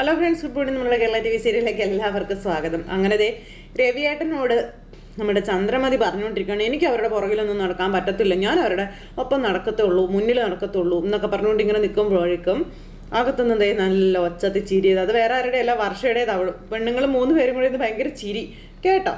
Hello friends good morning നമ്മുടെ Kerala T V സീരിയലിലേക്ക് എല്ലാവർക്കും സ്വാഗതം. അങ്ങനെ ദേ രവിയേട്ടനോട് നമ്മുടെ ചന്ദ്രമതി പറഞ്ഞുകൊണ്ടിരിക്കുകയാണ്. എനിക്ക് അവരുടെ പുറകിലൊന്നും നടക്കാൻ പറ്റത്തില്ല. ഞാൻ അവരുടെ ഒപ്പം നടക്കത്തുള്ളൂ മുന്നിൽ നടക്കത്തുള്ളൂ എന്നൊക്കെ പറഞ്ഞുകൊണ്ട് ഇങ്ങനെ നിൽക്കുമ്പോഴേക്കും ദേ നല്ല ഒച്ചത്തി ചിരിയത് അത് വേറെ ആരുടെ അല്ല വർഷയുടേത്. പെണ്ണുങ്ങൾ മൂന്ന് പേരും കൂടി ഇത് ഭയങ്കര ചിരി. കേട്ടോ?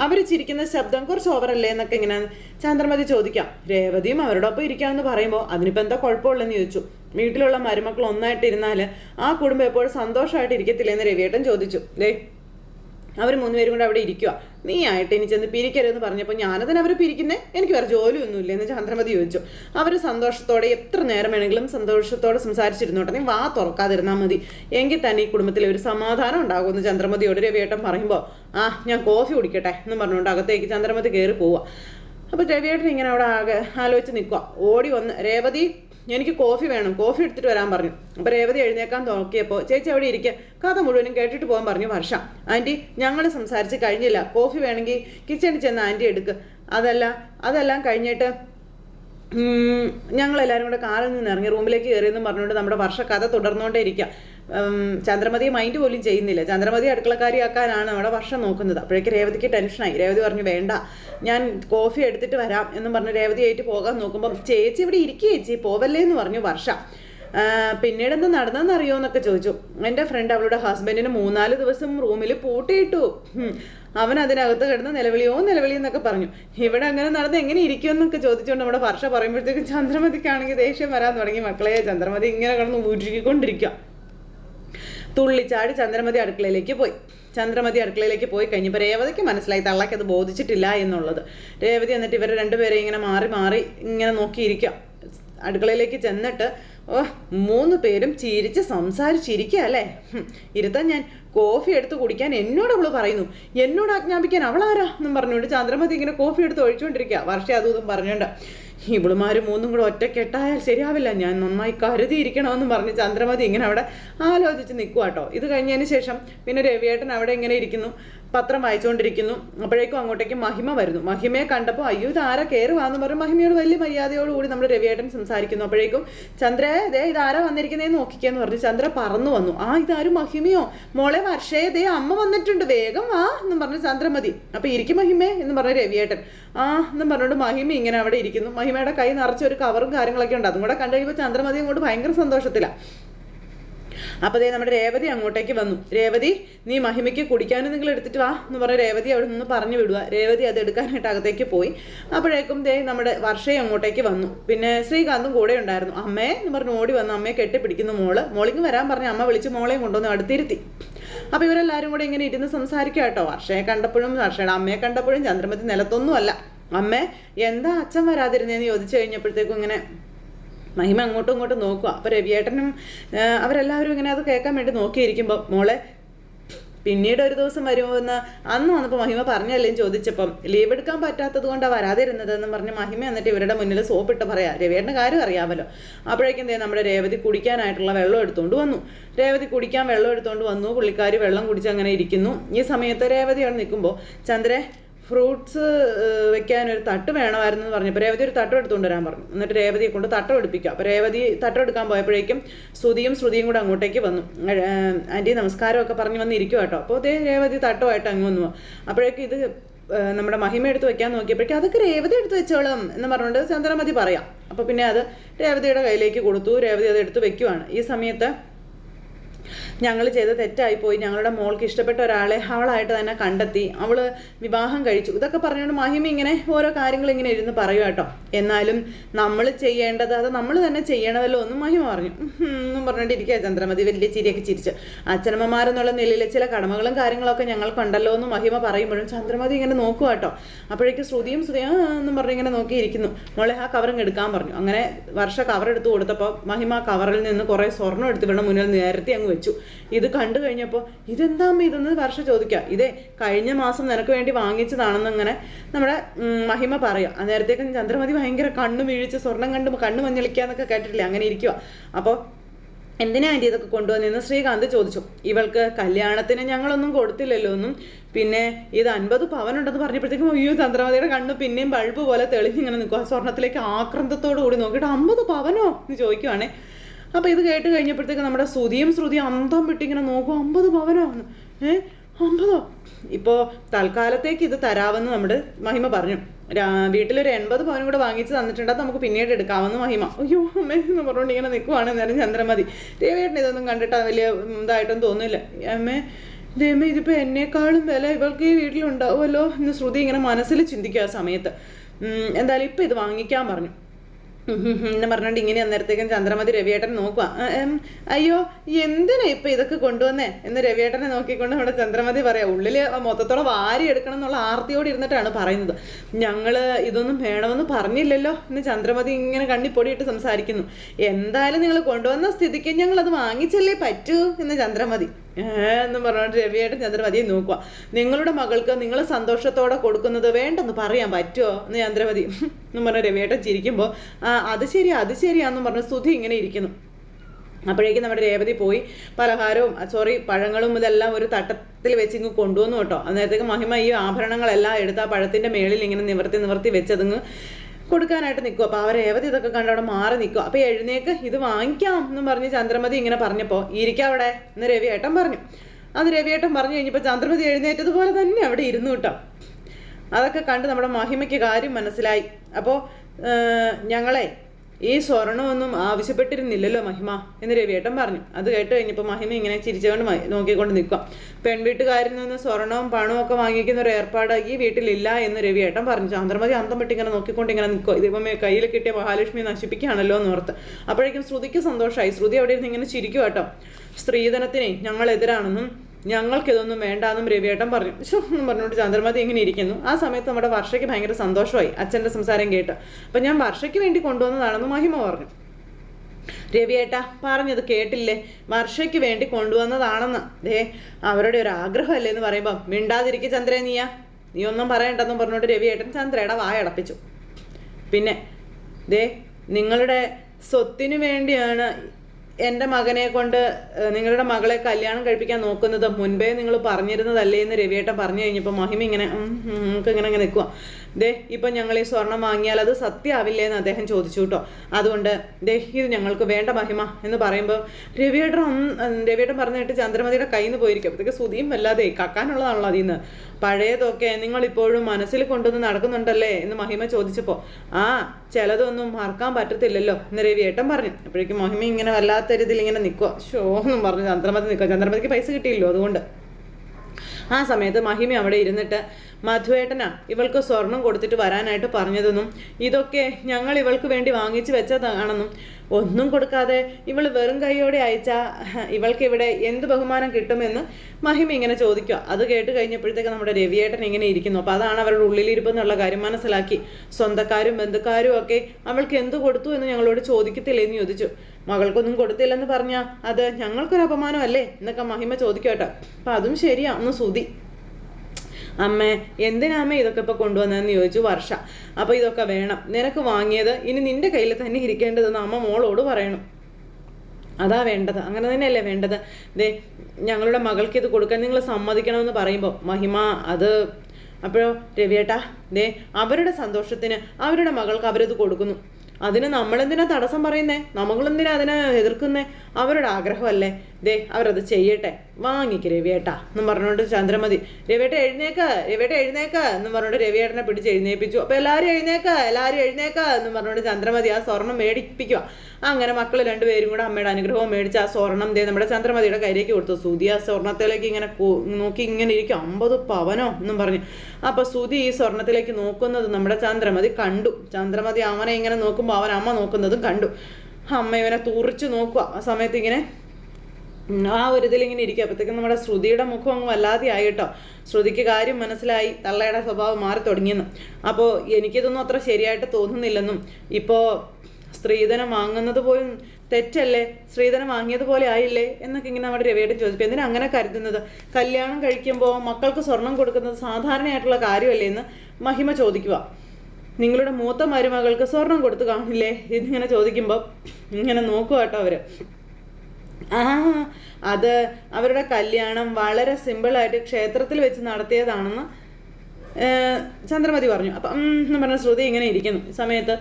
അവർ ചിരിക്കുന്ന ശബ്ദം കുറച്ച് ഓവറല്ലേ എന്നൊക്കെ ഇങ്ങനെ ചന്ദ്രമതി ചോദിക്കാം. രേവതിയും അവരോടൊപ്പം ഇരിക്കാമെന്ന് പറയുമ്പോൾ അതിനിപ്പോൾ എന്താ കുഴപ്പമുള്ളെന്ന് ചോദിച്ചു. വീട്ടിലുള്ള മരുമക്കൾ ഒന്നായിട്ട് ഇരുന്നാൽ ആ കുടുംബം എപ്പോഴും സന്തോഷമായിട്ട് ഇരിക്കത്തില്ല എന്ന് രവിയേട്ടൻ ചോദിച്ചു. ദേ അവർ മൂന്നുപേരും കൂടെ അവിടെ ഇരിക്കുക നീ ആയിട്ട് ഇനി ചെന്ന് പിരിക്കരുതെന്ന് പറഞ്ഞപ്പോൾ ഞാനതിന് അവർ പിരിക്കുന്നേ. എനിക്ക് വേറെ ജോലിയൊന്നുമില്ല എന്ന് ചന്ദ്രമതി ചോദിച്ചു. അവർ സന്തോഷത്തോടെ എത്ര നേരം വേണമെങ്കിലും സന്തോഷത്തോടെ സംസാരിച്ചിരുന്നോട്ടെ. നീ വാ തുറക്കാതിരുന്നാൽ മതി. എങ്കിൽ തന്നെ ഈ കുടുംബത്തിൽ ഒരു സമാധാനം ഉണ്ടാകുമെന്ന് ചന്ദ്രമതിയോട് രവിയേട്ടൻ പറയുമ്പോൾ ആ ഞാൻ കോഫി കുടിക്കട്ടെ എന്ന് പറഞ്ഞുകൊണ്ട് അകത്തേക്ക് ചന്ദ്രമതി കയറി പോവുക അപ്പോൾ രവിയേട്ടൻ ഇങ്ങനെ അവിടെ ആകെ ആലോചിച്ച് നിൽക്കുക ഓടി വന്ന് രേവതി എനിക്ക് കോഫി വേണം കോഫി എടുത്തിട്ട് വരാൻ പറഞ്ഞു. അപ്പോൾ രേവതി എഴുന്നേക്കാൻ നോക്കിയപ്പോൾ ചേച്ചി അവിടെ ഇരിക്കുക കഥ മുഴുവനും കേട്ടിട്ട് പോകാൻ പറഞ്ഞു വർഷ. ആന്റി ഞങ്ങൾ സംസാരിച്ച് കഴിഞ്ഞില്ല. കോഫി വേണമെങ്കിൽ കിച്ചണിൽ ചെന്ന് ആന്റി എടുക്കുക അതല്ല അതെല്ലാം കഴിഞ്ഞിട്ട് ഞങ്ങളെല്ലാവരും കൂടെ കാറിൽ നിന്ന് ഇറങ്ങി റൂമിലേക്ക് കയറിയെന്നും പറഞ്ഞുകൊണ്ട് നമ്മുടെ വർഷ കഥ തുടർന്നുകൊണ്ടേ ഇരിക്കുക ചന്ദ്രമതി മൈൻഡ് പോലും ചെയ്യുന്നില്ല. ചന്ദ്രമതി അടുക്കളക്കാരിയാക്കാനാണ് നമ്മുടെ വർഷം നോക്കുന്നത്. അപ്പോഴേക്ക് രേവതിക്ക് ടെൻഷനായി. രേവതി പറഞ്ഞു വേണ്ട ഞാൻ കോഫി എടുത്തിട്ട് വരാം എന്നും പറഞ്ഞ് രേവതി ആയിട്ട് പോകാൻ നോക്കുമ്പം ചേച്ചി ഇവിടെ ഇരിക്കുക ചേച്ചി പോവല്ലേ എന്ന് പറഞ്ഞു വർഷ. പിന്നീട് എന്താ നടന്നതെന്ന് അറിയോ എന്നൊക്കെ ചോദിച്ചു. എന്റെ ഫ്രണ്ട് അവളുടെ ഹസ്ബൻഡിന് മൂന്നാൽ ദിവസം റൂമിൽ പൂട്ടിയിട്ടു. അവൻ അതിനകത്ത് കിടന്ന് നിലവിളിയോ നിലവിളിയോ എന്നൊക്കെ പറഞ്ഞു. ഇവിടെ അങ്ങനെ നടന്ന് എങ്ങനെ ഇരിക്കുമെന്നൊക്കെ ചോദിച്ചുകൊണ്ട് നമ്മുടെ വർഷ പറയുമ്പോഴത്തേക്കും ചന്ദ്രമതിക്കാണെങ്കിൽ ദേഷ്യം വരാൻ തുടങ്ങി മക്കളെ. ചന്ദ്രമതി ഇങ്ങനെ കിടന്ന് ഊറ്റിക്കൊണ്ടിരിക്കുക തുള്ളിച്ചാടി ചന്ദ്രമതി അടുക്കളയിലേക്ക് പോയി. ചന്ദ്രമതി അടുക്കളയിലേക്ക് പോയി കഴിഞ്ഞപ്പോൾ രേവതിക്ക് മനസ്സിലായി തള്ളയ്ക്ക് അത് ബോധിച്ചിട്ടില്ല എന്നുള്ളത്. രേവതി എന്നിട്ട് ഇവരെ രണ്ടുപേരെ ഇങ്ങനെ മാറി മാറി ഇങ്ങനെ നോക്കിയിരിക്കാം. അടുക്കളയിലേക്ക് ചെന്നിട്ട് ഓ മൂന്ന് പേരും ചിരിച്ച് സംസാരിച്ചിരിക്കുക അല്ലേ? ഇരുത്താൻ ഞാൻ കോഫി എടുത്ത് കുടിക്കാൻ എന്നോട് അവൾ പറയുന്നു. എന്നോട് ആജ്ഞാപിക്കാൻ അവളാരാ? എന്നും പറഞ്ഞുകൊണ്ട് ചന്ദ്രമതി ഇങ്ങനെ കോഫി എടുത്ത് ഒഴിച്ചുകൊണ്ടിരിക്കുക വർഷ അതും പറഞ്ഞുകൊണ്ട് ഇവളുമാര് മൂന്നും കൂടെ ഒറ്റക്കെട്ടായാൽ ശരിയാവില്ല. ഞാൻ നന്നായി കരുതിയിരിക്കണമെന്ന് പറഞ്ഞ് ചന്ദ്രമതി ഇങ്ങനെ അവിടെ ആലോചിച്ച് നിൽക്കുക കേട്ടോ ഇത് കഴിഞ്ഞതിന് ശേഷം പിന്നെ രവിയേട്ടൻ അവിടെ ഇങ്ങനെ ഇരിക്കുന്നു? പത്രം വായിച്ചുകൊണ്ടിരിക്കുന്നു. അപ്പോഴേക്കും അങ്ങോട്ടേക്ക് മഹിമ വരുന്നു. മഹിമയെ കണ്ടപ്പോൾ അയ്യോ ഇത് ആരാ കയറുവാന്ന് പറഞ്ഞ് മഹിമയോട് വലിയ മര്യാദയോടുകൂടി നമ്മൾ രവിയേട്ടൻ സംസാരിക്കുന്നു. അപ്പോഴേക്കും ചന്ദ്രേ ദേ ഇതാരാ വന്നിരിക്കുന്നതെന്ന് നോക്കിക്കാന്ന് പറഞ്ഞു ചന്ദ്ര പറന്നു വന്നു. ആ ഇതാരും മഹിമയോ? മോളെ വർഷേ ദേ അമ്മ വന്നിട്ടുണ്ട്. വേഗം വാ എന്നും പറഞ്ഞു ചന്ദ്രമതി അപ്പൊ ഇരിക്കും മഹിമേ എന്ന് പറഞ്ഞ രവിയേട്ടൻ. ആ എന്നും പറഞ്ഞുകൊണ്ട് മഹിമ ഇങ്ങനെ അവിടെ ഇരിക്കുന്നു. മഹിമയുടെ കൈ നിറച്ച ഒരു കവറും കാര്യങ്ങളൊക്കെ ഉണ്ട്. അതും കൂടെ കണ്ടു കഴിയുമ്പോൾ ചന്ദ്രമതി അങ്ങോട്ട് ഭയങ്കര സന്തോഷത്തിലാണ് അപ്പോൾ അതേ നമ്മുടെ രേവതി അങ്ങോട്ടേക്ക് വന്നു. രേവതി നീ മഹിമയ്ക്ക് കുടിക്കാനും നിങ്ങൾ എടുത്തിട്ട് വാ എന്ന് പറഞ്ഞ രേവതി അവിടെ നിന്ന് പറഞ്ഞു വിടുക. രേവതി അത് എടുക്കാനായിട്ട് അകത്തേക്ക് പോയി. അപ്പോഴേക്കും ദേ നമ്മുടെ വർഷയും അങ്ങോട്ടേക്ക് വന്നു. പിന്നെ ശ്രീകാന്തും കൂടെ ഉണ്ടായിരുന്നു. അമ്മേ എന്ന് പറഞ്ഞ് ഓടി വന്നു. അമ്മയെ കെട്ടിപ്പിടിക്കുന്നു മോൾ. മോളിങ്ങ് വരാൻ പറഞ്ഞ് അമ്മ വിളിച്ച് മോളെയും കൊണ്ടുവന്ന് അടുത്തിരുത്തി. അപ്പോൾ ഇവരെല്ലാവരും കൂടെ ഇങ്ങനെ ഇരുന്ന് സംസാരിക്കുക കേട്ടോ. വർഷയെ കണ്ടപ്പോഴും വർഷയുടെ അമ്മയെ കണ്ടപ്പോഴും ചന്ദ്രമതി നിലത്തൊന്നുമല്ല. അമ്മേ എന്താ അച്ഛൻ വരാതിരുന്നേന്ന് ചോദിച്ചു കഴിഞ്ഞപ്പോഴത്തേക്കും ഇങ്ങനെ മഹിമ അങ്ങോട്ടും ഇങ്ങോട്ടും നോക്കുക. അപ്പോൾ രവിയേട്ടനും അവരെല്ലാവരും ഇങ്ങനെ അത് കേൾക്കാൻ വേണ്ടി നോക്കിയിരിക്കുമ്പോൾ മോളെ പിന്നീട് ഒരു ദിവസം വരുമോ എന്ന് അന്ന് വന്നപ്പോൾ മഹിമ പറഞ്ഞല്ലേ? ചോദിച്ചപ്പം ലീവ് എടുക്കാൻ പറ്റാത്തത് കൊണ്ടാണ് വരാതിരുന്നത് എന്ന് പറഞ്ഞ് മഹിമ എന്നിട്ട് ഇവരുടെ മുന്നിൽ സോപ്പിട്ട് പറയാം രവിയേട്ടന്റെ കാര്യം അറിയാമല്ലോ. അപ്പോഴേക്കും എന്തേ നമ്മുടെ രേവതി കുടിക്കാനായിട്ടുള്ള വെള്ളം എടുത്തുകൊണ്ട് വന്നു. രേവതി കുടിക്കാൻ വെള്ളം എടുത്തുകൊണ്ട് വന്നു. പുള്ളിക്കാർ വെള്ളം കുടിച്ച് അങ്ങനെ ഇരിക്കുന്നു. ഈ സമയത്ത് രേവതി അവിടെ നിൽക്കുമ്പോൾ ചന്ദ്രേ ഫ്രൂട്ട്സ് വെക്കാൻ ഒരു തട്ട് വേണമായിരുന്നു എന്ന് പറഞ്ഞപ്പോൾ രേവതി ഒരു തട്ടം എടുത്തുകൊണ്ട് വരാൻ പറഞ്ഞു. എന്നിട്ട് രേവതിയെ കൊണ്ട് തട്ടം എടുപ്പിക്കുക. അപ്പോൾ രേവതി തട്ടം എടുക്കാൻ പോയപ്പോഴേക്കും ശ്രുതിയും ശ്രുതിയും കൂടെ അങ്ങോട്ടേക്ക് വന്നു. ആന്റി നമസ്കാരമൊക്കെ പറഞ്ഞ് വന്നിരിക്കും കേട്ടോ അപ്പോൾ അതേ രേവതി തട്ടമായിട്ട് അങ്ങ് വന്നു. അപ്പോഴേക്കും ഇത് നമ്മുടെ മഹിമ എടുത്ത് വെക്കാൻ നോക്കിയപ്പോഴേക്കും അതൊക്കെ രേവതി എടുത്ത് വെച്ചോളും എന്ന് പറഞ്ഞുകൊണ്ട് ചന്ദ്രമതി പറയാം. അപ്പോൾ പിന്നെ അത് രേവതിയുടെ കയ്യിലേക്ക് കൊടുത്തു. രേവതി അത് എടുത്ത് വെക്കുവാണ്. ഈ സമയത്ത് ഞങ്ങൾ ചെയ്ത തെറ്റായിപ്പോയി. ഞങ്ങളുടെ മോൾക്ക് ഇഷ്ടപ്പെട്ട ഒരാളെ അവളായിട്ട് തന്നെ കണ്ടെത്തി. അവൾ വിവാഹം കഴിച്ചു. ഇതൊക്കെ പറഞ്ഞുകൊണ്ട് മഹിമ ഇങ്ങനെ ഓരോ കാര്യങ്ങൾ ഇങ്ങനെ ഇരുന്ന് പറയും കേട്ടോ. എന്നാലും നമ്മൾ ചെയ്യേണ്ടത് അത് നമ്മൾ തന്നെ ചെയ്യണമല്ലോ എന്ന് മഹിമ പറഞ്ഞു. എന്നും പറഞ്ഞുകൊണ്ടിരിക്കുക ചന്ദ്രമതി വലിയ ചിരിയൊക്കെ ചിരിച്ച്. അച്ഛനമ്മമാരെന്നുള്ള നിലയിൽ ചില കടമകളും കാര്യങ്ങളൊക്കെ ഞങ്ങൾക്കുണ്ടല്ലോ എന്ന് മഹിമ പറയുമ്പോഴും ചന്ദ്രമതി ഇങ്ങനെ നോക്കുക കേട്ടോ. അപ്പോഴേക്കും ശ്രുതിയും ശ്രുതിയും എന്നും പറഞ്ഞ് ഇങ്ങനെ നോക്കിയിരിക്കുന്നു. മോളെ ആ കവറിങ് എടുക്കാൻ പറഞ്ഞു. അങ്ങനെ വർഷ കവർ എടുത്ത് കൊടുത്തപ്പോൾ മഹിമ കവറിൽ നിന്ന് കുറേ സ്വർണം എടുത്ത് വേണം മുന്നിൽ നേരത്തെ അങ്ങ് വെച്ചു ഇത് കണ്ടു കഴിഞ്ഞപ്പോൾ ഇതെന്താ അമ്മ ഇതെന്ന് വർഷ ചോദിക്കുക ഇതേ കഴിഞ്ഞ മാസം നിനക്ക് വേണ്ടി വാങ്ങിച്ചതാണെന്ന് ഇങ്ങനെ നമ്മുടെ മഹിമ പറയാം. ആ നേരത്തേക്കും ചന്ദ്രമതി ഭയങ്കര കണ്ണു വീഴിച്ച് സ്വർണം കണ്ടു കണ്ണു മഞ്ഞളിക്കുക എന്നൊക്കെ കേട്ടിട്ടില്ല? അങ്ങനെ ഇരിക്കുക അപ്പോൾ എന്തിനാ ആന്റി ഇതൊക്കെ കൊണ്ടുവന്നെന്ന് ശ്രീകാന്ത് ചോദിച്ചു. ഇവൾക്ക് കല്യാണത്തിന് ഞങ്ങളൊന്നും കൊടുത്തില്ലല്ലോ ഒന്നും. പിന്നെ ഇത് അൻപത് പവനുണ്ടെന്ന് പറഞ്ഞപ്പോഴത്തേക്കും അയ്യോ ചന്ദ്രമതിയുടെ കണ്ണ് പിന്നെയും ബൾബ് പോലെ തെളിഞ്ഞിങ്ങനെ നിൽക്കുക സ്വർണത്തിലേക്ക് ആക്രന്തത്തോടു കൂടി നോക്കിയിട്ട് അമ്പത് പവനോ? എന്ന് ചോദിക്കുവാണേ. അപ്പോൾ ഇത് കേട്ട് കഴിഞ്ഞപ്പോഴത്തേക്ക് നമ്മുടെ ശ്രുതിയും ശ്രുതിയും അന്തം വിട്ടിങ്ങനെ നോക്കും അമ്പത് പവനാണ്. ഏ? അമ്പതോ? ഇപ്പോൾ തൽക്കാലത്തേക്ക് ഇത് തരാമെന്ന് നമ്മുടെ മഹിമ പറഞ്ഞു. വീട്ടിലൊരു എൺപത് പവനും കൂടെ വാങ്ങിച്ച് തന്നിട്ടുണ്ട് നമുക്ക് പിന്നീട് എടുക്കാമെന്ന് മഹിമ. അയ്യോ അമ്മേ എന്ന് പറഞ്ഞുകൊണ്ട് ഇങ്ങനെ നിൽക്കുവാണ് നേരം ചന്ദ്രമതി. രവിയേട്ടൻ ഇതൊന്നും കണ്ടിട്ട് വലിയ ഇതായിട്ടൊന്നും തോന്നില്ല അമ്മേ ദൈവമേ ഇതിപ്പോൾ എന്നെക്കാളും വില ഇവൾക്ക് ഈ വീട്ടിലുണ്ടാവുമല്ലോ എന്ന് ശ്രുതി ഇങ്ങനെ മനസ്സിൽ ചിന്തിക്കുക ആ സമയത്ത്. എന്തായാലും ഇപ്പം ഇത് വാങ്ങിക്കാൻ പറഞ്ഞു. എന്ന് പറഞ്ഞുകൊണ്ട് ഇങ്ങനെ അന്നേരത്തേക്കും ചന്ദ്രമതി രവിയേട്ടൻ നോക്കുക അയ്യോ എന്തിനാ ഇപ്പൊ ഇതൊക്കെ കൊണ്ടുവന്നേ? എന്ന് രവിയേട്ടനെ നോക്കിക്കൊണ്ട് നമ്മുടെ ചന്ദ്രമതി പറയാ ഉള്ളിൽ മൊത്തത്തോളം വാരി എടുക്കണം എന്നുള്ള ആർത്തിയോട് ഇരുന്നിട്ടാണ് പറയുന്നത്. ഞങ്ങൾ ഇതൊന്നും വേണമെന്ന് പറഞ്ഞില്ലല്ലോ എന്ന് ചന്ദ്രമതി ഇങ്ങനെ കണ്ണിപ്പൊടിയിട്ട് സംസാരിക്കുന്നു. എന്തായാലും നിങ്ങൾ കൊണ്ടുവന്ന സ്ഥിതിക്ക് ഞങ്ങൾ അത് വാങ്ങിച്ചല്ലേ പറ്റൂ എന്ന് ചന്ദ്രമതി എന്ന് പറഞ്ഞുകൊണ്ട് രവിയേട്ടൻ ചന്ദ്രമതിയെ നോക്കുക നിങ്ങളുടെ മകൾക്ക് നിങ്ങൾ സന്തോഷത്തോടെ കൊടുക്കുന്നത് വേണ്ടെന്ന് പറയാൻ പറ്റുമോ എന്ന് ചന്ദ്രമതി എന്ന് പറഞ്ഞ രവിയേട്ടൻ ചിരിക്കുമ്പോൾ അത് ശരിയാ അത് ശരിയാന്നും പറഞ്ഞ് സ്തുതി ഇങ്ങനെ ഇരിക്കുന്നു. അപ്പോഴേക്കും നമ്മുടെ രേവതി പോയി പലഹാരവും സോറി പഴങ്ങളും ഇതെല്ലാം ഒരു തട്ടത്തിൽ വെച്ച് ഇങ്ങ് കൊണ്ടുവന്നു കേട്ടോ. അന്നേരത്തേക്ക് മഹിമ ഈ ആഭരണങ്ങളെല്ലാം എടുത്ത് ആ പഴത്തിന്റെ മേളിൽ ഇങ്ങനെ നിവർത്തി നിവർത്തി വെച്ചതിങ്ങ് കൊടുക്കാനായിട്ട് നിൽക്കും. അപ്പോൾ അവർ രേവതി ഇതൊക്കെ കണ്ട് അവിടെ മാറി നിൽക്കും. അപ്പോൾ എഴുന്നേക്ക് ഇത് വാങ്ങിക്കാം എന്ന് പറഞ്ഞ് ചന്ദ്രമതി ഇങ്ങനെ പറഞ്ഞപ്പോൾ ഇരിക്കാം അവിടെ എന്ന് രവി രവിയേട്ടൻ പറഞ്ഞു. അത് രവിയേട്ടൻ പറഞ്ഞു കഴിഞ്ഞപ്പോൾ ചന്ദ്രമതി എഴുന്നേറ്റതുപോലെ തന്നെ അവിടെ ഇരുന്നു കേട്ടോ. അതൊക്കെ കണ്ട് നമ്മുടെ മഹിമയ്ക്ക് കാര്യം മനസ്സിലായി. അപ്പോൾ ഞങ്ങളെ ഈ സ്വർണമൊന്നും ആവശ്യപ്പെട്ടിരുന്നില്ലല്ലോ മഹിമ എന്ന് രവിയേട്ടൻ പറഞ്ഞു. അത് കേട്ട് കഴിഞ്ഞപ്പോൾ മഹിമ ഇങ്ങനെ ചിരിച്ചുകൊണ്ട് നോക്കിക്കൊണ്ട് നിൽക്കാം പെൺവീട്ടുകാരിൽ നിന്ന് സ്വർണവും പണവും ഒക്കെ വാങ്ങിക്കുന്ന ഒരു ഏർപ്പാട് ഈ വീട്ടിലില്ല എന്ന് രവിയേട്ടൻ പറഞ്ഞു. ചന്ദ്രമതി അന്തം വിട്ട് ഇങ്ങനെ നോക്കിക്കൊണ്ട് ഇങ്ങനെ നിൽക്കുക ഇതിപ്പം കയ്യിൽ കിട്ടിയ മഹാലക്ഷ്മി നശിപ്പിക്കുകയാണല്ലോ എന്ന് ഓർത്ത്. അപ്പോഴേക്കും ശ്രുതിക്ക് സന്തോഷമായി ശ്രുതി അവിടെ ഇരുന്ന് ഇങ്ങനെ ചിരിക്കും കേട്ടോ. സ്ത്രീധനത്തിനെ ഞങ്ങൾ എതിരാണെന്നും ഞങ്ങൾക്കിതൊന്നും വേണ്ടാന്നും രവിയേട്ടൻ പറഞ്ഞു. ഷോ എന്നും പറഞ്ഞുകൊണ്ട് ചന്ദ്രമതി ഇങ്ങനെ ഇരിക്കുന്നു. ആ സമയത്ത് നമ്മുടെ വർഷയ്ക്ക് ഭയങ്കര സന്തോഷമായി. അച്ഛന്റെ സംസാരം കേട്ട്. അപ്പം ഞാൻ വർഷയ്ക്ക് വേണ്ടി കൊണ്ടുവന്നതാണെന്ന് മഹിമ പറഞ്ഞു. രവിയേട്ട പറഞ്ഞത് കേട്ടില്ലേ? വർഷയ്ക്ക് വേണ്ടി കൊണ്ടുവന്നതാണെന്ന്. ദേ അവരുടെ ഒരു ആഗ്രഹമല്ലേ എന്ന് പറയുമ്പം മിണ്ടാതിരിക്കുക ചന്ദ്രേ നീയാ. നീ ഒന്നും പറയണ്ടെന്നും പറഞ്ഞുകൊണ്ട് രവിയേട്ടൻ ചന്ദ്രയുടെ വായടപ്പിച്ചു പിന്നെ ദേ നിങ്ങളുടെ സ്വത്തിനു വേണ്ടിയാണ് എന്റെ മകനെ കൊണ്ട് നിങ്ങളുടെ മകളെ കല്യാണം കഴിപ്പിക്കാൻ നോക്കുന്നത് മുൻപേ നിങ്ങൾ പറഞ്ഞിരുന്നതല്ലേ എന്ന് രവിയേട്ടൻ പറഞ്ഞു കഴിഞ്ഞപ്പോൾ മഹിമ ഇങ്ങനെ നമുക്ക് ഇങ്ങനെ അങ്ങ് നിൽക്കുക ദേ ഇപ്പം ഞങ്ങൾ ഈ സ്വർണം വാങ്ങിയാൽ അത് സത്യമാവില്ലേ എന്ന് അദ്ദേഹം ചോദിച്ചു കേട്ടോ. അതുകൊണ്ട് ദേ ഇത് ഞങ്ങൾക്ക് വേണ്ട മഹിമ എന്ന് പറയുമ്പോൾ രവിയേട്ടൻ രവിയേട്ടൻ പറഞ്ഞിട്ട് ചന്ദ്രമതിയുടെ കയ്യിൽ നിന്ന് പോയിരിക്കും. അപ്പോഴത്തേക്ക് സുതിയും വല്ലാതെ കക്കാനുള്ളതാണല്ലോ അതിൽ നിന്ന് പഴയതൊക്കെ നിങ്ങളിപ്പോഴും മനസ്സിൽ കൊണ്ടുവന്ന് നടക്കുന്നുണ്ടല്ലേ എന്ന് മഹിമ ചോദിച്ചപ്പോൾ ആ ചിലതൊന്നും മറക്കാൻ പറ്റത്തില്ലല്ലോ എന്ന് രവിയേട്ടൻ പറഞ്ഞു. അപ്പോഴേക്കും മഹിമ ഇങ്ങനെ വല്ലാത്ത രീതിയിൽ ഇങ്ങനെ നിൽക്കുക ഷോ എന്നും പറഞ്ഞു ചന്ദ്രമതി നിൽക്കുക ചന്ദ്രമതിക്ക് പൈസ കിട്ടിയില്ലോ അതുകൊണ്ട്. ആ സമയത്ത് മഹിമ അവിടെ ഇരുന്നിട്ട് മധുവേട്ടനാ ഇവൾക്ക് സ്വർണം കൊടുത്തിട്ട് വരാനായിട്ട് പറഞ്ഞതെന്നും ഇതൊക്കെ ഞങ്ങൾ ഇവൾക്ക് വേണ്ടി വാങ്ങിച്ചു വെച്ചതാണെന്നും. ഒന്നും കൊടുക്കാതെ ഇവൾ വെറും കൈയോടെ അയച്ചാൽ ഇവൾക്ക് ഇവിടെ എന്ത് ബഹുമാനം കിട്ടുമെന്ന് മഹിമ ഇങ്ങനെ ചോദിക്കുക. അത് കേട്ട് കഴിഞ്ഞപ്പോഴത്തേക്ക് നമ്മുടെ രവിയേട്ടൻ ഇങ്ങനെ ഇരിക്കുന്നു. അപ്പോൾ അതാണ് അവരുടെ ഉള്ളിലിരിപ്പെന്നുള്ള കാര്യം മനസ്സിലാക്കി. സ്വന്തക്കാരും ബന്ധുക്കാരും ഒക്കെ അവൾക്ക് എന്ത് കൊടുത്തു എന്ന് ഞങ്ങളോട് ചോദിക്കത്തില്ലേ എന്ന് ചോദിച്ചു. മകൾക്കൊന്നും കൊടുത്തില്ലെന്ന് പറഞ്ഞാ അത് ഞങ്ങൾക്കൊരു അപമാനമല്ലേ? എന്നൊക്കെ മഹിമ ചോദിക്കട്ടെ അപ്പം അതും ശരിയാ. ഒന്ന് സുതി അമ്മേ എന്തിനാ ഇതൊക്കെ ഇപ്പോൾ കൊണ്ടുവന്നതെന്ന് ചോദിച്ചു വർഷ. അപ്പോൾ ഇതൊക്കെ വേണം. നിനക്ക് വാങ്ങിയത് ഇനി നിന്റെ കയ്യിൽ തന്നെ ഇരിക്കേണ്ടതെന്ന് അമ്മ മോളോട് പറയണം. അതാ വേണ്ടത്. അങ്ങനെ തന്നെയല്ലേ വേണ്ടത്. ദേ ഞങ്ങളുടെ മകൾക്ക് ഇത് കൊടുക്കാൻ നിങ്ങൾ സമ്മതിക്കണമെന്ന് പറയുമ്പോൾ മഹിമ അത് അപ്പോഴോ രവിയേട്ടാ ദേ അവരുടെ സന്തോഷത്തിന് അവരുടെ മകൾക്ക് അവരത് കൊടുക്കുന്നു. അതിന് നമ്മളെന്തിനാ തടസ്സം പറയുന്നേ? നമ്മളെന്തിനാ അതിനെ എതിർക്കുന്നേ? അവരുടെ ആഗ്രഹമല്ലേ. ദേ അവരത് ചെയ്യട്ടെ. വാങ്ങിക്ക് രവിയേട്ട എന്നും പറഞ്ഞുകൊണ്ട് ചന്ദ്രമതി. രവിയേട്ട എഴുന്നേക്ക രവിയേട്ട എഴുന്നേക്ക എന്നും പറഞ്ഞുകൊണ്ട് രവിയേട്ടനെ പിടിച്ച് എഴുന്നേപ്പിച്ചു. അപ്പോൾ എല്ലാവരും എഴുന്നേക്ക എല്ലാവരും എഴുന്നേക്ക എന്നും പറഞ്ഞുകൊണ്ട് ചന്ദ്രമതി ആ സ്വർണം മേടിപ്പിക്കുക അങ്ങനെ മക്കൾ രണ്ടുപേരും കൂടെ അമ്മയുടെ അനുഗ്രഹവും മേടിച്ച് ആ സ്വർണം ദേ നമ്മുടെ ചന്ദ്രമതിയുടെ കയ്യിലേക്ക് കൊടുത്തു. സുതി ആ സ്വർണത്തിലേക്ക് ഇങ്ങനെ നോക്കി ഇങ്ങനെ ഇരിക്കും. അമ്പത് പവനോ എന്നും പറഞ്ഞു. അപ്പൊ സുതി ഈ സ്വർണത്തിലേക്ക് നോക്കുന്നത് നമ്മുടെ ചന്ദ്രമതി കണ്ടു. ചന്ദ്രമതി അവനെ ഇങ്ങനെ നോക്കുമ്പോൾ അവൻ അമ്മ നോക്കുന്നതും കണ്ടു. അമ്മ ഇവനെ തുറിച്ച് നോക്കുക ആ സമയത്ത് ഇങ്ങനെ ആ ഒരു ഇതിൽ ഇങ്ങനെ ഇരിക്കുക അപ്പോഴത്തേക്കും നമ്മുടെ ശ്രുതിയുടെ മുഖം അങ്ങ് വല്ലാതെ ആയിട്ടോ. ശ്രുതിക്ക് കാര്യം മനസ്സിലായി തള്ളയുടെ സ്വഭാവം മാറി തുടങ്ങിയെന്ന്. അപ്പോൾ എനിക്കിതൊന്നും അത്ര ശരിയായിട്ട് തോന്നുന്നില്ലെന്നും. ഇപ്പോൾ സ്ത്രീധനം വാങ്ങുന്നത് പോലും തെറ്റല്ലേ? സ്ത്രീധനം വാങ്ങിയതുപോലെ ആയില്ലേ? എന്നൊക്കെ ഇങ്ങനെ നമ്മുടെ രവിയേട്ടൻ ചോദിച്ചു. എന്തിനാ അങ്ങനെ കരുതുന്നത്? കല്യാണം കഴിക്കുമ്പോൾ മക്കൾക്ക് സ്വർണം കൊടുക്കുന്നത് സാധാരണയായിട്ടുള്ള കാര്യമല്ലേ എന്ന് മഹിമ ചോദിക്കുക. നിങ്ങളുടെ മൂത്ത മരുമകൾക്ക് സ്വർണം കൊടുത്തു കാണില്ലേ? എന്നിങ്ങനെ ചോദിക്കുമ്പോൾ ഇങ്ങനെ നോക്കുക കേട്ടോ അവർ. ആ അത് അവരുടെ കല്യാണം വളരെ സിമ്പിളായിട്ട് ക്ഷേത്രത്തിൽ വെച്ച് നടത്തിയതാണെന്ന് ചന്ദ്രമതി പറഞ്ഞു. അപ്പം എന്ന് പറഞ്ഞ ശ്രുതി ഇങ്ങനെ ഇരിക്കുന്നു. സമയത്ത്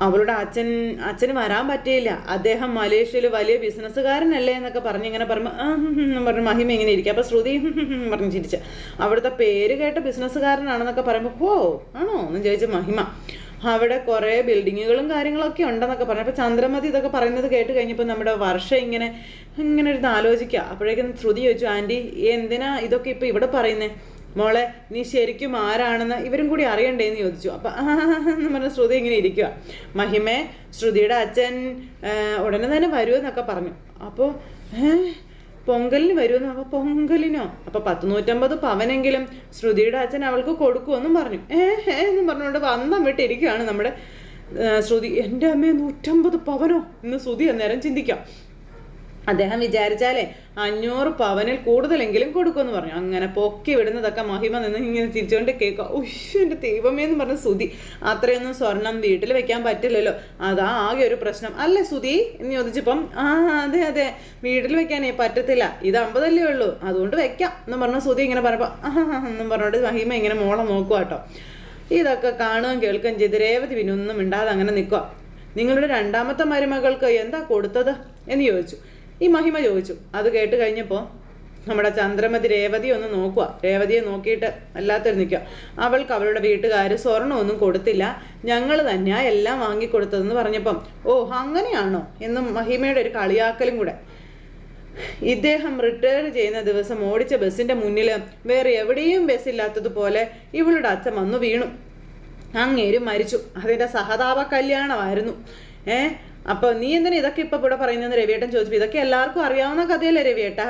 അവളുടെ അച്ഛൻ അച്ഛന് വരാൻ പറ്റിയില്ല. അദ്ദേഹം മലേഷ്യയിൽ വലിയ ബിസിനസ്സുകാരനല്ലേ എന്നൊക്കെ പറഞ്ഞ് ഇങ്ങനെ പറഞ്ഞു "ആ, ഹും, ഹും" മഹിമ ഇങ്ങനെ ഇരിക്കുക അപ്പോൾ ശ്രുതി പറഞ്ഞു പറഞ്ഞ് ചിരിച്ച്. അവിടുത്തെ പേര് കേട്ട ബിസിനസ്സുകാരനാണെന്നൊക്കെ പറയുമ്പോൾ ഓ ആണോ? എന്ന് ചോദിച്ചു മഹിമ. അവിടെ കുറേ ബിൽഡിങ്ങുകളും കാര്യങ്ങളൊക്കെ ഉണ്ടെന്നൊക്കെ പറഞ്ഞു. അപ്പോൾ ചന്ദ്രമതി ഇതൊക്കെ പറയുന്നത് കേട്ട് കഴിഞ്ഞപ്പോൾ നമ്മുടെ വർഷ ഇങ്ങനെ ഇങ്ങനെ ഇരുന്ന് ആലോചിക്കുക. അപ്പോഴേക്കും ശ്രുതി ചോദിച്ചു ആന്റി എന്തിനാ ഇതൊക്കെ ഇപ്പോൾ ഇവിടെ പറയുന്നേ? മോളെ നീ ശരിക്കും ആരാണെന്ന് ഇവരും കൂടി അറിയണ്ടേന്ന് ചോദിച്ചു. അപ്പം എന്ന് പറഞ്ഞ ശ്രുതി ഇങ്ങനെ ഇരിക്കുക മഹിമേ ശ്രുതിയുടെ അച്ഛൻ ഉടനെ തന്നെ വരുമെന്നൊക്കെ പറഞ്ഞു. അപ്പോൾ പൊങ്കലിന് വരുമെന്ന് അപ്പൊ പൊങ്കലിനോ? അപ്പൊ പത്ത് നൂറ്റമ്പത് പവനെങ്കിലും ശ്രുതിയുടെ അച്ഛൻ അവൾക്ക് കൊടുക്കുമെന്നും പറഞ്ഞു. ഏ ഏ എന്നും പറഞ്ഞുകൊണ്ട് വന്നം വിട്ടിരിക്കുകയാണ് നമ്മുടെ ശ്രുതി. എന്റെ അമ്മയെ നൂറ്റമ്പത് പവനോ? എന്ന് ശ്രുതി അന്നേരം ചിന്തിക്കാം. അദ്ദേഹം വിചാരിച്ചാലേ അഞ്ഞൂറ് പവനിൽ കൂടുതലെങ്കിലും കൊടുക്കുമെന്ന് പറഞ്ഞു. അങ്ങനെ പൊക്കി വിടുന്നതൊക്കെ മഹിമ നിന്ന് ഇങ്ങനെ തിരിച്ചുകൊണ്ട് കേൾക്കുക. ഉഷ് എന്റെ ദൈവമേ എന്ന് പറഞ്ഞ സുതി അത്രയൊന്നും സ്വർണം വീട്ടിൽ വെക്കാൻ പറ്റില്ലല്ലോ. അതാ ആകെ ഒരു പ്രശ്നം. അല്ലേ സുതി എന്ന് ചോദിച്ചപ്പം ആ അതെ അതെ. വീട്ടിൽ വെക്കാനേ പറ്റത്തില്ല. ഇത് അമ്പതല്ലേ ഉള്ളൂ. അതുകൊണ്ട് വെക്കാം എന്ന് പറഞ്ഞ സുതി ഇങ്ങനെ പറഞ്ഞപ്പോൾ ആ എന്നും പറഞ്ഞോണ്ട് മഹിമ ഇങ്ങനെ മോളെ നോക്കുക കേട്ടോ. ഇതൊക്കെ കാണുകയും കേൾക്കുകയും ചെയ്ത് രേവതി പിന്നെ ഒന്നും മിണ്ടാതെ അങ്ങനെ നിൽക്കുക നിങ്ങളുടെ രണ്ടാമത്തെ മരുമകൾക്ക് എന്താ കൊടുത്തത്? എന്ന് ചോദിച്ചു. ഈ മഹിമ ചോദിച്ചു. അത് കേട്ട് കഴിഞ്ഞപ്പോൾ നമ്മുടെ ചന്ദ്രമതി രേവതി ഒന്ന് നോക്കുക രേവതിയെ നോക്കിയിട്ട് അല്ലാത്തൊരു നിൽക്കുക അവൾക്ക് അവളുടെ വീട്ടുകാർ സ്വർണമൊന്നും കൊടുത്തില്ല. ഞങ്ങൾ തന്നെയാ എല്ലാം വാങ്ങിക്കൊടുത്തതെന്ന് പറഞ്ഞപ്പം ഓ അങ്ങനെയാണോ? എന്നും മഹിമയുടെ ഒരു കളിയാക്കലും കൂടെ. ഇദ്ദേഹം റിട്ടയർ ചെയ്യുന്ന ദിവസം ഓടിച്ച ബസ്സിന്റെ മുന്നിൽ വേറെ എവിടെയും ബസ് ഇല്ലാത്തതുപോലെ ഇവളുടെ അച്ഛൻ വന്നു വീണു. അങ്ങേരും മരിച്ചു. അതിന്റെ സഹതാപ കല്യാണമായിരുന്നു. ഏ? അപ്പൊ നീ എന്തിനാ ഇതൊക്കെ ഇപ്പൊ ഇവിടെ പറയുന്നത് രവിയേട്ടൻ ചോദിച്ചു. ഇതൊക്കെ എല്ലാവർക്കും അറിയാവുന്ന കഥയല്ലേ രവിയേട്ടാ.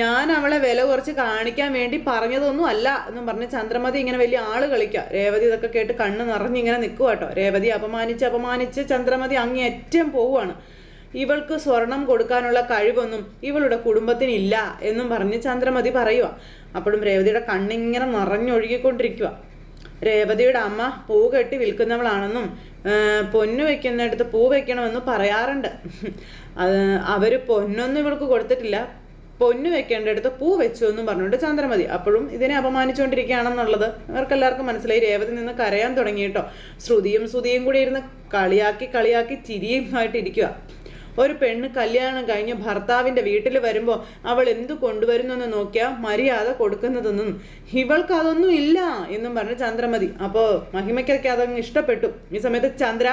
ഞാൻ അവളെ വില കുറച്ച് കാണിക്കാൻ വേണ്ടി പറഞ്ഞതൊന്നും അല്ല എന്നും പറഞ്ഞ് ചന്ദ്രമതി ഇങ്ങനെ വലിയ ആൾ കളിക്കുക രേവതി ഇതൊക്കെ കേട്ട് കണ്ണ് നിറഞ്ഞ് ഇങ്ങനെ നിൽക്കുക കേട്ടോ രേവതി അപമാനിച്ച് അപമാനിച്ച് ചന്ദ്രമതി അങ്ങേയറ്റം പോവുകയാണ് ഇവൾക്ക് സ്വർണം കൊടുക്കാനുള്ള കഴിവൊന്നും ഇവളുടെ കുടുംബത്തിനില്ല എന്നും പറഞ്ഞ് ചന്ദ്രമതി പറയുക അപ്പോഴും രേവതിയുടെ കണ്ണിങ്ങനെ നിറഞ്ഞൊഴുകിക്കൊണ്ടിരിക്കുക രേവതിയുടെ അമ്മ പൂ കെട്ടി വിൽക്കുന്നവളാണെന്നും പൊന്നു വെക്കുന്നിടത്ത് പൂ വെക്കണമെന്ന് പറയാറുണ്ട്. അത് അവർ പൊന്നൊന്നും ഇവൾക്ക് കൊടുത്തിട്ടില്ല. പൊന്ന് വെക്കേണ്ടടുത്ത് പൂ വെച്ചു എന്നും പറഞ്ഞുകൊണ്ട് ചന്ദ്രമതി അപ്പോഴും ഇതിനെ അപമാനിച്ചുകൊണ്ടിരിക്കുകയാണെന്നുള്ളത് അവർക്കെല്ലാവർക്കും മനസ്സിലായി. രേവതി നിന്ന് കരയാൻ തുടങ്ങിയിട്ടോ ശ്രുതിയും ശ്രുതിയും കൂടി ഇരുന്ന് കളിയാക്കി കളിയാക്കി ചിരിയുമായിട്ട് ഇരിക്കുക ഒരു പെണ്ണ് കല്യാണം കഴിഞ്ഞ് ഭർത്താവിന്റെ വീട്ടിൽ വരുമ്പോൾ അവൾ എന്തു കൊണ്ടുവരുന്നെന്ന് നോക്കിയാൽ മര്യാദ കൊടുക്കുന്നതെന്നും ഇവൾക്ക് അതൊന്നും ഇല്ല എന്നും പറഞ്ഞ് ചന്ദ്രമതി. അപ്പോൾ മഹിമയ്ക്കൊക്കെ അതങ്ങ് ഇഷ്ടപ്പെട്ടു. ഈ സമയത്ത് ചന്ദ്ര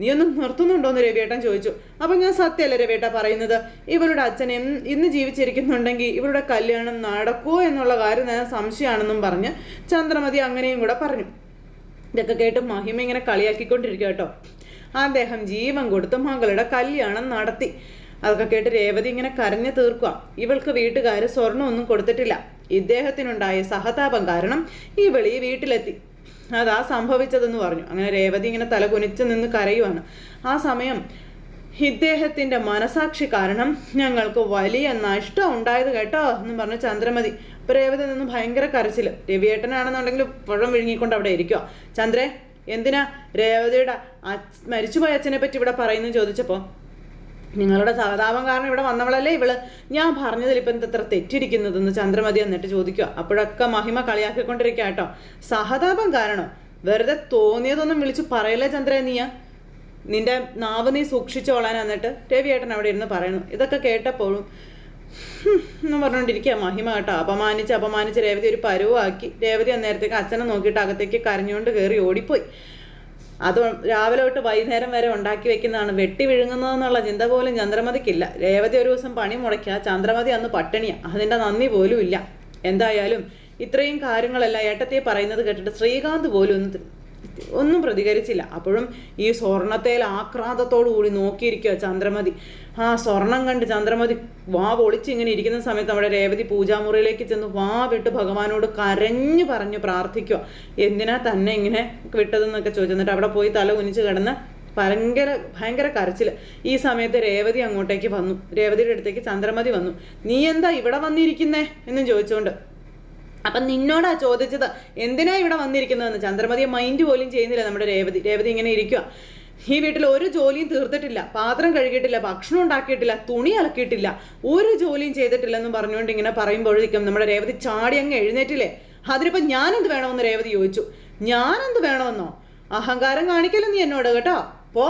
നീ ഒന്നും നിർത്തുന്നുണ്ടോന്ന് രവിയേട്ടൻ ചോദിച്ചു. അപ്പം ഞാൻ സത്യമല്ല രവിയേട്ട പറയുന്നത്? ഇവരുടെ അച്ഛൻ എന്ന് ഇന്ന് ജീവിച്ചിരിക്കുന്നുണ്ടെങ്കിൽ ഇവരുടെ കല്യാണം നടക്കുമോ എന്നുള്ള കാര്യം ഞാൻ സംശയമാണെന്നും പറഞ്ഞ് ചന്ദ്രമതി അങ്ങനെയും കൂടെ പറഞ്ഞു. ഇതൊക്കെ കേട്ട് മഹിമ ഇങ്ങനെ കളിയാക്കിക്കൊണ്ടിരിക്കുക കേട്ടോ. അദ്ദേഹം ജീവൻ കൊടുത്ത് മകളുടെ കല്യാണം നടത്തി. അതൊക്കെ കേട്ട് രേവതി ഇങ്ങനെ കരഞ്ഞു തീർക്കുക. ഇവൾക്ക് വീട്ടുകാർ സ്വർണമൊന്നും കൊടുത്തിട്ടില്ല. ഇദ്ദേഹത്തിനുണ്ടായ സഹതാപം കാരണം ഇവൾ ഈ വീട്ടിലെത്തി. അതാ സംഭവിച്ചതെന്ന് പറഞ്ഞു. അങ്ങനെ രേവതി ഇങ്ങനെ തല കുനിച്ച് നിന്ന് കരയുവാണ്. ആ സമയം ഇദ്ദേഹത്തിന്റെ മനസാക്ഷി കാരണം ഞങ്ങൾക്ക് വലിയ നഷ്ടം ഉണ്ടായത് കേട്ടോ എന്ന് പറഞ്ഞു ചന്ദ്രമതി. ഇപ്പൊ രേവതി നിന്ന് ഭയങ്കര കരച്ചിൽ. രവിയേട്ടനാണെന്നുണ്ടെങ്കിൽ പുഴം വിഴുങ്ങിക്കൊണ്ട് അവിടെ ഇരിക്കുക ചന്ദ്രേ എന്തിനാ രേവതിയുടെ മരിച്ചുപോയ അച്ഛനെ പറ്റി ഇവിടെ പറയുന്നു ചോദിച്ചപ്പോൾ നിങ്ങളുടെ സഹതാപം കാരണം ഇവിടെ വന്നവളല്ലേ ഇവൾ? ഞാൻ പറഞ്ഞതിൽ ഇപ്പം എത്ര തെറ്റിരിക്കുന്നതെന്ന് ചന്ദ്രമതി എന്നിട്ട് ചോദിക്കുക അപ്പോഴൊക്കെ മഹിമ കളിയാക്കിക്കൊണ്ടിരിക്കുക കേട്ടോ. സഹതാപം കാരണം വെറുതെ തോന്നിയതൊന്നും വിളിച്ച് പറയല്ലേ ചന്ദ്ര നീയാ? നിന്റെ നാവ് നീ സൂക്ഷിച്ചോളാൻ എന്നിട്ട് രവിയേട്ടൻ അവിടെ ഇരുന്ന് പറയുന്നു. ഇതൊക്കെ കേട്ടപ്പോഴും എന്ന് പറഞ്ഞുകൊണ്ടിരിക്കുക. മഹിമ കേട്ടോ. അപമാനിച്ച് അപമാനിച്ച് രേവതി ഒരു പരുവാക്കി. രേവതി അന്നേരത്തേക്ക് അച്ഛനെ നോക്കിയിട്ട് അകത്തേക്ക് കരഞ്ഞുകൊണ്ട് കയറി ഓടിപ്പോയി. അത് രാവിലെ തൊട്ട് വൈകുന്നേരം വരെ ഉണ്ടാക്കി വെക്കുന്നതാണ്. വെട്ടി വിഴുങ്ങുന്നതെന്നുള്ള ചിന്ത പോലും ചന്ദ്രമതിക്കില്ല. രേവതി ഒരു ദിവസം പണി മുടക്കുക ചന്ദ്രമതി അന്ന് പട്ടിണിയാണ് അതിന്റെ നന്ദി പോലും ഇല്ല എന്തായാലും ഇത്രയും കാര്യങ്ങളെല്ലാം ഏട്ടത്തെ പറയുന്നത് കേട്ടിട്ട് ശ്രീകാന്ത് പോലും ഒന്ന് ഒന്നും പ്രതികരിച്ചില്ല. അപ്പോഴും ഈ സ്വർണത്തേൽ ആക്രാന്തത്തോടു കൂടി നോക്കിയിരിക്കുക ചന്ദ്രമതി. ആ സ്വർണം കണ്ട് ചന്ദ്രമതി വാ പൊളിച്ച് ഇങ്ങനെ ഇരിക്കുന്ന സമയത്ത് നമ്മുടെ രേവതി പൂജാമുറിയിലേക്ക് ചെന്ന് വാ വിട്ട് ഭഗവാനോട് കരഞ്ഞു പറഞ്ഞു പ്രാർത്ഥിക്കുക എന്തിനാ തന്നെ ഇങ്ങനെ വിട്ടതെന്നൊക്കെ ചോദിച്ചു. എന്നിട്ട് അവിടെ പോയി തല കുനിച്ച് കിടന്ന് ഭയങ്കര ഭയങ്കര കരച്ചിൽ ഈ സമയത്ത് രേവതി അങ്ങോട്ടേക്ക് വന്നു. രേവതിയുടെ അടുത്തേക്ക് ചന്ദ്രമതി വന്നു. നീ എന്താ ഇവിടെ വന്നിരിക്കുന്നേ? എന്നും ചോദിച്ചുകൊണ്ട് അപ്പം നിന്നോടാ ചോദിച്ചത് എന്തിനാ ഇവിടെ വന്നിരിക്കുന്നതെന്ന്? ചന്ദ്രമതിയെ മൈൻഡ് പോലും ചെയ്യുന്നില്ല നമ്മുടെ രേവതി. രേവതി ഇങ്ങനെ ഇരിക്കുക ഈ വീട്ടിൽ ഒരു ജോലിയും തീർത്തിട്ടില്ല. പാത്രം കഴുകിയിട്ടില്ല ഭക്ഷണം ഉണ്ടാക്കിയിട്ടില്ല തുണി അലക്കിയിട്ടില്ല ഒരു ജോലിയും ചെയ്തിട്ടില്ലെന്ന് പറഞ്ഞുകൊണ്ട് ഇങ്ങനെ പറയുമ്പോഴേക്കും നമ്മുടെ രേവതി ചാടി അങ്ങ് എഴുന്നേറ്റില്ലേ? അതിനിപ്പോൾ ഞാനെന്ത് വേണമെന്ന് രേവതി ചോദിച്ചു. ഞാനെന്ത് വേണമെന്നോ? അഹങ്കാരം കാണിക്കല്ലോ നീ എന്നോട് കേട്ടോ? പോ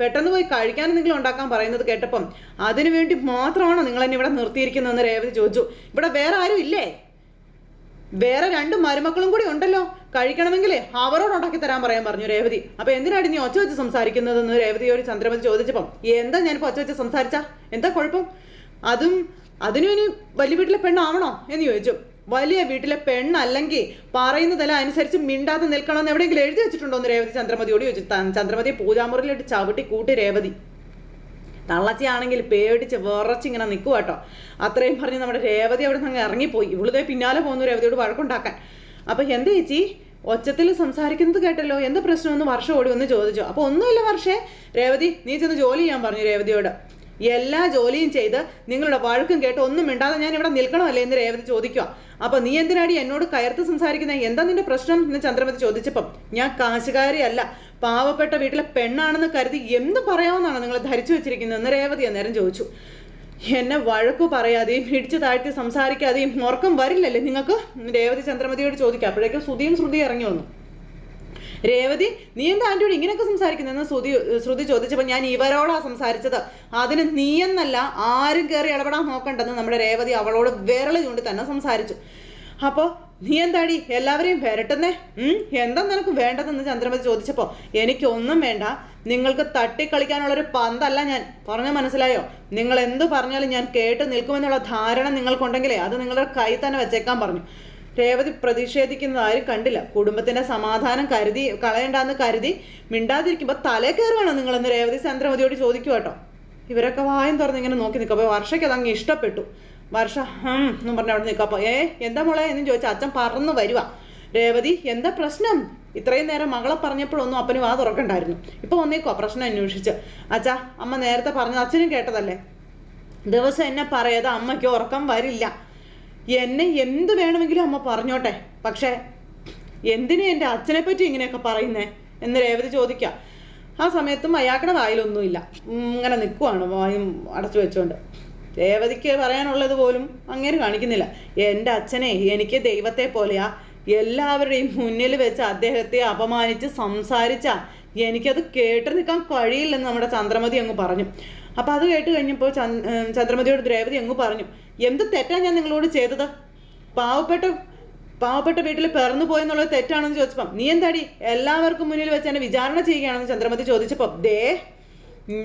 പെട്ടെന്ന് പോയി കഴിക്കാൻ എന്തെങ്കിലും ഉണ്ടാക്കാൻ പറയുന്നത് കേട്ടപ്പം അതിനു വേണ്ടി മാത്രമാണോ നിങ്ങൾ എന്നെ ഇവിടെ നിർത്തിയിരിക്കുന്നതെന്ന് രേവതി ചോദിച്ചു. ഇവിടെ വേറെ ആരും ഇല്ലേ? വേറെ രണ്ട് മരുമക്കളും കൂടി ഉണ്ടല്ലോ. കഴിക്കണമെങ്കിലേ അവരോട് ഉണ്ടാക്കി തരാൻ പറയാൻ പറഞ്ഞു രേവതി. അപ്പൊ എന്തിനാടി നീ ഒച്ച വെച്ച് സംസാരിക്കുന്നതെന്ന് രേവതിയോട് ചന്ദ്രമതി ചോദിച്ചപ്പം എന്താ ഞാനിപ്പോ ഒച്ച വെച്ച് സംസാരിച്ച? എന്താ കുഴപ്പം? അതും അതിനും ഇനി വലിയ വീട്ടിലെ പെണ്ണാവണോ? എന്ന് ചോദിച്ചു. വലിയ വീട്ടിലെ പെണ്ണല്ലെങ്കിൽ പറയുന്നതെല്ലാം അനുസരിച്ച് മിണ്ടാതെ നിൽക്കണമെന്ന് എവിടെയെങ്കിലും എഴുതി വെച്ചിട്ടുണ്ടോ? എന്ന് രേവതി ചന്ദ്രമതിയോട് ചോദിച്ചു. ചന്ദ്രമതി പൂജാമുറിയിലിട്ട് ചവിട്ടി കൂട്ടി രേവതി. തള്ളച്ചിയാണെങ്കിൽ പേടിച്ച് വിറച്ചിങ്ങനെ നിൽക്കുക കേട്ടോ. അത്രയും പറഞ്ഞ് നമ്മുടെ രേവതി അവിടെ നിന്ന് അങ്ങ് ഇറങ്ങിപ്പോയി. ഇവിടുത്തെ പിന്നാലെ പോകുന്നു രേവതിയോട് വഴക്കുണ്ടാക്കാൻ. അപ്പൊ എന്താ ചേച്ചി? ഒച്ചത്തിൽ സംസാരിക്കുന്നത് കേട്ടല്ലോ. എന്താ പ്രശ്നമെന്ന് വർഷം ഓടി ഒന്ന് ചോദിച്ചോ. അപ്പൊ ഒന്നുമില്ല വർഷേ. രേവതി നീ ചെന്ന് ജോലി ചെയ്യാൻ പറഞ്ഞു രേവതിയോട്. എല്ലാ ജോലിയും ചെയ്ത് നിങ്ങളുടെ വഴക്കും കേട്ട് ഒന്നും മിണ്ടാതെ ഞാൻ ഇവിടെ നിൽക്കണമല്ലേ എന്ന് രേവതി ചോദിക്കുക. അപ്പൊ നീ എന്തിനാടി എന്നോട് കയർത്ത് സംസാരിക്കുന്നത് എന്താ നിന്റെ പ്രശ്നം എന്ന് ചന്ദ്രമതി ചോദിച്ചപ്പം. ഞാൻ കാശുകാരിയല്ല. പാവപ്പെട്ട വീട്ടിലെ പെണ്ണാണെന്ന് കരുതി എന്ത് പറയാമെന്നാണ് നിങ്ങൾ ധരിച്ചു വെച്ചിരിക്കുന്നതെന്ന് രേവതി അന്നേരം ചോദിച്ചു. എന്നെ വഴക്കു പറയാതെയും ഇടിച്ചു താഴ്ത്തി സംസാരിക്കാതെയും ഉറക്കം വരില്ലല്ലേ നിങ്ങൾക്ക്? രേവതി ചന്ദ്രമതിയോട് ചോദിക്കാം അപ്പോഴേക്കും ശ്രുതിയും ശ്രുതി ഇറങ്ങി വന്നു. രേവതി നീ എന്താ ആന്റിയോട് ഇങ്ങനെയൊക്കെ സംസാരിക്കുന്നതെന്ന് ശ്രുതി ശ്രുതി ചോദിച്ചപ്പോൾ ഞാൻ ഇവരോടാ സംസാരിച്ചത്. അതിന് നീ എന്നല്ല ആരും കയറി ഇടപെടാൻ നോക്കണ്ടെന്ന് നമ്മുടെ രേവതി അവളോട് വിരളി ചൂണ്ടി തന്നെ സംസാരിച്ചു. അപ്പോൾ നീ എന്താടി എല്ലാവരെയും വരട്ടുന്നേ? എന്താ നിനക്ക് വേണ്ടതെന്ന് ചന്ദ്രമതി ചോദിച്ചപ്പോൾ എനിക്കൊന്നും വേണ്ട. നിങ്ങൾക്ക് തട്ടിക്കളിക്കാനുള്ളൊരു പന്തല്ല ഞാൻ. പറഞ്ഞ മനസ്സിലായോ? നിങ്ങൾ എന്ത് പറഞ്ഞാലും ഞാൻ കേട്ട് നിൽക്കുമെന്നുള്ള ധാരണ നിങ്ങൾക്കുണ്ടെങ്കിലേ അത് നിങ്ങളുടെ കൈ തന്നെ വെച്ചേക്കാൻ പറഞ്ഞു. രേവതി പ്രതിഷേധിക്കുന്നതാരും കണ്ടില്ല. കുടുംബത്തിന്റെ സമാധാനം കരുതി കളയണ്ടെന്ന് കരുതി മിണ്ടാതിരിക്കുമ്പോൾ തലേ കയറുകയാണോ നിങ്ങളെന്ന് രേവതി ചന്ദ്രമതിയോട് ചോദിക്കുക കേട്ടോ ഇവരൊക്കെ വായം തുറന്ന് ഇങ്ങനെ നോക്കി നിൽക്കും അപ്പോൾ വർഷയ്ക്ക് അതങ്ങ് ഇഷ്ടപ്പെട്ടു. വർഷ ഹം എന്നും പറഞ്ഞ് അവിടെ നിൽക്കുക അപ്പോൾ ഏ എന്താ മോളെ എന്നും ചോദിച്ചാൽ അച്ഛൻ പറന്ന് വരുവാ. രേവതി എന്താ പ്രശ്നം? ഇത്രയും നേരം മകളെ പറഞ്ഞപ്പോഴൊന്നും അപ്പനും വാ തുറക്കണ്ടായിരുന്നു. ഇപ്പൊ വന്നേക്കോ പ്രശ്നം അന്വേഷിച്ച്. അച്ഛാ അമ്മ നേരത്തെ പറഞ്ഞത് അച്ഛനും കേട്ടതല്ലേ? ദിവസം എന്നെ പറയാതെ അമ്മയ്ക്ക് ഉറക്കം വരില്ല. എന്നെ എന്ത് വേണമെങ്കിലും അമ്മ പറഞ്ഞോട്ടെ. പക്ഷേ എന്തിനു എന്റെ അച്ഛനെ പറ്റി ഇങ്ങനെയൊക്കെ പറയുന്നേ? എന്ന് രേവതി ചോദിക്കുക ആ സമയത്തും അയാക്കടെ വായിലൊന്നുമില്ല. ഇങ്ങനെ നിൽക്കുവാണ് വായും അടച്ചു വെച്ചുകൊണ്ട് രേവതിക്ക് പറയാനുള്ളത് പോലും അങ്ങനെ കാണിക്കുന്നില്ല. എന്റെ അച്ഛനെ എനിക്ക് ദൈവത്തെ പോലെയാ. എല്ലാവരുടെയും മുന്നിൽ വെച്ച് അദ്ദേഹത്തെ അപമാനിച്ച് സംസാരിച്ച എനിക്കത് കേട്ട് നിൽക്കാൻ കഴിയില്ലെന്ന് നമ്മുടെ ചന്ദ്രമതി അങ്ങ് പറഞ്ഞു. അപ്പം അത് കേട്ട് കഴിഞ്ഞപ്പോൾ ചന്ദ്രമതിയോട് ദ്രേവതി അങ്ങ് പറഞ്ഞു. എന്ത് തെറ്റാ ഞാൻ നിങ്ങളോട് ചെയ്തത്? പാവപ്പെട്ട പാവപ്പെട്ട വീട്ടിൽ പിറന്നു പോയെന്നുള്ളത് തെറ്റാണെന്ന് ചോദിച്ചപ്പം നീ എന്താടി എല്ലാവർക്കും മുന്നിൽ വെച്ച് എന്നെ വിചാരണ ചെയ്യുകയാണെന്ന് ചന്ദ്രമതി ചോദിച്ചപ്പം ദേ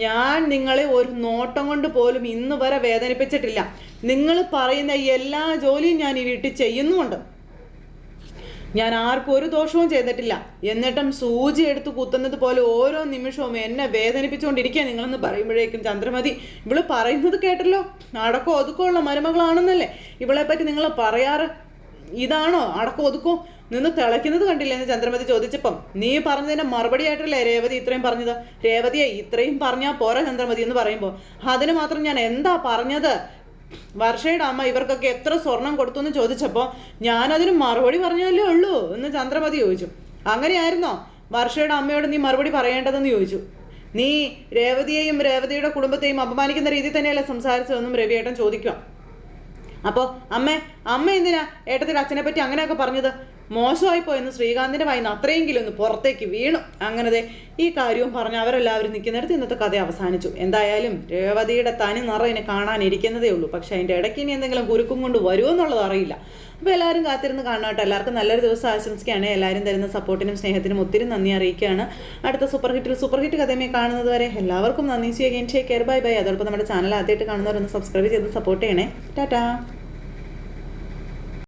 ഞാൻ നിങ്ങളെ ഒരു നോട്ടം കൊണ്ട് പോലും ഇന്ന് വരെ വേദനിപ്പിച്ചിട്ടില്ല. നിങ്ങൾ പറയുന്ന എല്ലാ ജോലിയും ഞാൻ ഈ വീട്ടിൽ ചെയ്യുന്നുമുണ്ട്. ഞാൻ ആർക്കും ഒരു ദോഷവും ചെയ്തിട്ടില്ല. എന്നിട്ടും സൂചി എടുത്ത് കുത്തുന്നത് പോലെ ഓരോ നിമിഷവും എന്നെ വേദനിപ്പിച്ചുകൊണ്ടിരിക്കുക നിങ്ങളെന്ന് പറയുമ്പോഴേക്കും ചന്ദ്രമതി ഇവൾ പറയുന്നത് കേട്ടല്ലോ? അടക്കോ ഒതുക്കോ ഉള്ള മരുമകളാണെന്നല്ലേ? ഇവളെ പറ്റി നിങ്ങൾ പറയാറ്? ഇതാണോ? അടക്കോ ഒതുക്കോ? നിന്ന് തിളയ്ക്കുന്നത് കണ്ടില്ലേ? എന്ന് ചന്ദ്രമതി ചോദിച്ചപ്പം നീ പറഞ്ഞതിന്റെ മറുപടി ആയിട്ടല്ലേ രേവതി ഇത്രയും പറഞ്ഞത്? രേവതിയെ ഇത്രയും പറഞ്ഞാ പോരാ ചന്ദ്രമതി എന്ന് പറയുമ്പോൾ അതിന് മാത്രം ഞാൻ എന്താ പറഞ്ഞത്? വർഷയുടെ അമ്മ ഇവർക്കൊക്കെ എത്ര സ്വർണം കൊടുത്തു എന്ന് ചോദിച്ചപ്പോൾ ഞാനതിന് മറുപടി പറഞ്ഞല്ലേ ഉള്ളൂ? എന്ന് ചന്ദ്രമതി ചോദിച്ചു. അങ്ങനെയായിരുന്നോ? വർഷയുടെ അമ്മയോട് നീ മറുപടി പറയേണ്ടതെന്ന് ചോദിച്ചു. നീ രേവതിയെയും രേവതിയുടെ കുടുംബത്തെയും അപമാനിക്കുന്ന രീതിയിൽ തന്നെയല്ലേ സംസാരിച്ചതെന്നും രവിയേട്ടൻ ചോദിക്കുക അപ്പോൾ അമ്മേ അമ്മ എന്തിനാ ഏട്ടത്തിൽ അച്ഛനെ പറ്റി അങ്ങനെയൊക്കെ പറഞ്ഞത്? മോശമായിപ്പോ പോയെന്ന് ശ്രീകാന്തിന്റെ വായിന്ന് അത്രയെങ്കിലും ഒന്ന് പുറത്തേക്ക് വീണു. അങ്ങനത്തെ ഈ കാര്യവും പറഞ്ഞ് അവരെല്ലാവരും നിൽക്കുന്നിടത്ത് ഇന്നത്തെ കഥ അവസാനിച്ചു. എന്തായാലും രേവതിയുടെ തനി നിറ ഇനി കാണാനിരിക്കുന്നതേ ഉള്ളൂ. പക്ഷെ അതിന്റെ ഇടയ്ക്ക് ഇനി എന്തെങ്കിലും കുരുക്കും കൊണ്ട് വരുമോ എന്നുള്ളത് അറിയില്ല. അപ്പോൾ എല്ലാവരും കാത്തിരുന്ന് കാണാട്ടോ എല്ലാവർക്കും നല്ലൊരു ദിവസം ആശംസിക്കുകയാണ്. എല്ലാവരും തരുന്ന സപ്പോർട്ടിനും സ്നേഹത്തിനും ഒത്തിരി നന്ദി അറിയിക്കുകയാണ്. അടുത്ത സൂപ്പർ ഹിറ്റിൽ സൂപ്പർ ഹിറ്റ് കഥയുമായി കാണുന്നത് വരെ എല്ലാവർക്കും നന്ദി. ചെയ്യുകയും ടേക്ക് കെയർ ബൈ ബൈ അതോടൊപ്പം നമ്മുടെ ചാനൽ ആദ്യമായിട്ട് കാണുന്നവരൊന്ന് സബ്സ്ക്രൈബ് ചെയ്ത് സപ്പോർട്ട് ചെയ്യണേ. ടാറ്റാ.